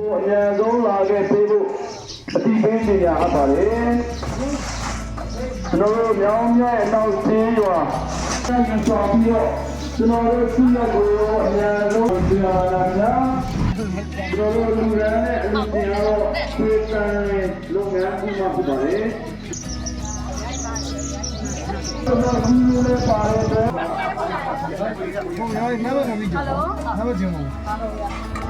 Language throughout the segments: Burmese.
အများဆုံးလာခဲ့ပေးဖို့အတိပေးနေရအပ်ပါတယ်ကျွန်တော်တို့မြောင်းမြတ်နောက်သေးရွာဆက်ယူဆောင်ပြီးတော့ကျွန်တော်တို့သူ့ရဲ့ကိုအများဆုံးကြာလာတာကျွန်တော်တို့လူရန်နဲ့အလူတင်တော့ပြေးကန်လုပ်ငန်းကြီးမှာဖြစ်ပါတယ်ကျွန်တော်ဒီလိုလေးပါတယ်ဟိုရောနာမည်မပြီးကြဘူးနာမည်ချင်းဘူး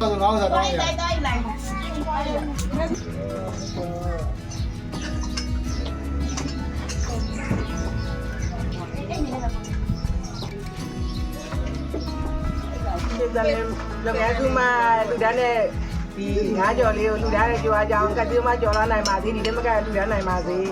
မည်နာမည်ချင်းကတန်းလိုက်ပါတော့တော့တော့တော့ဒီကနေ့လုပ်ငန်းစုမှလူတန်းနဲ့ဒီငါးကြော်လေးကိုလူတန်းနဲ့ကြွားကြအောင်ကတိမကြော်လာနိုင်ပါသေးဒီတမကလူတန်းနိုင်ပါသေး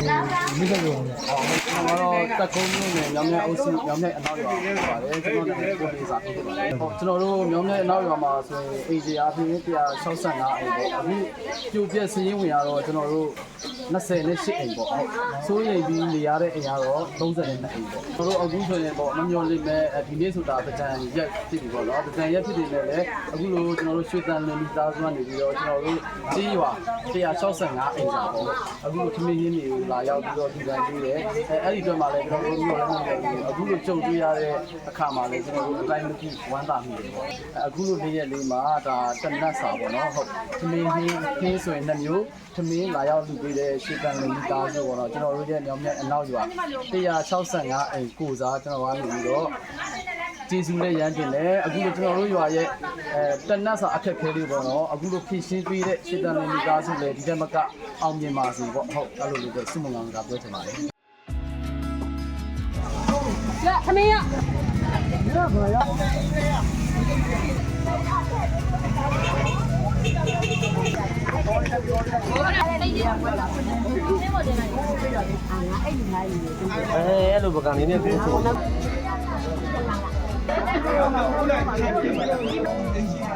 မိတ်ဆောက်ရောကျွန်တော်တော့တက်ကုန်းမြို့နယ်မြောင်းမြအုပ်စုမြောင်းမြအနောက်ရွာဖြစ်ပါတယ်ကျွန်တော်လည်းကိုလေးစာဖြစ်ပါတယ်ဟုတ်ကျွန်တော်တို့မြောင်းမြအနောက်ရွာမှာဆိုရင်အေဂျီအားဖြင့်165အိမ်ပေါ့အခုပြိုပြက်စင်းရင်ဝင်ရတော့ကျွန်တော်တို့20နဲ့8အိမ်ပေါ့ဟုတ်စိုးရိမ်ပြီးနေရတဲ့အိမ်ကတော့32အိမ်ပေါ့ကျွန်တော်တို့အခုဆိုရင်ပေါ့မမျော်လင့်မဲ့ဒီနေ့ဆိုတာပကြံရက်ဖြစ်ပြီပေါ့နော်ပကြံရက်ဖြစ်နေတယ်လေအခုလိုကျွန်တော်တို့ရွှေတန်လင်းမိသားစုကနေပြီးတော့ကျွန်တော်တို့ကြီးရွာ165အိမ်စာပေါ့အခုလိုထမင်းရင်းတွေကိုလာရောက်ပြီးတော့ဒီကံပေးတယ်အဲအဲ့ဒီအတွက်မှာလည်းကျွန်တော်တို့မျိုးလည်းမပြောဘူးအခုလိုကြုံတွေ့ရတဲ့အခါမှာလည်းကျွန်တော်တို့အတိုင်းမကြည့်ဝမ်းသာမိတယ်ပေါ့အခုလိုနေ့ရက်လေးမှာဒါတနတ်စာပေါ့နော်ဟုတ်ထမင်းရင်းခင်းဆိုရင်နှစ်မျိုးထမင်းလာရောက်လူပေးတဲ့ရွှေတန်လင်းမိသားစုပေါ့နော်ကျွန်တော်တို့ရဲ့ညောင်မြတ်အနောက်ရွာ165အိမ်ကိုစားကျွန်တော်ကနေပြီးတော့ ကျေးဇူးနဲ့ရမ်းတင်တယ်အခုလိုကျွန်တော်တို့ရွာရဲ့အဲတနတ်စာအခက်ခဲလေးပေါ့နော်အခုလိုဖြည့်ရှင်းပေးတဲ့ရှစ်တန်လေးမိသားစုလည်းဒီတက်မကအောင်မြင်ပါစေပေါ့ဟုတ်အဲ့လိုလေးပဲစုမလောင်ကပြောချင်ပါတယ်အဲအဲ့လိုပကံလေးနဲ့ပြောဆို 哎，这个老板，这个老板，这个老板，这个老板。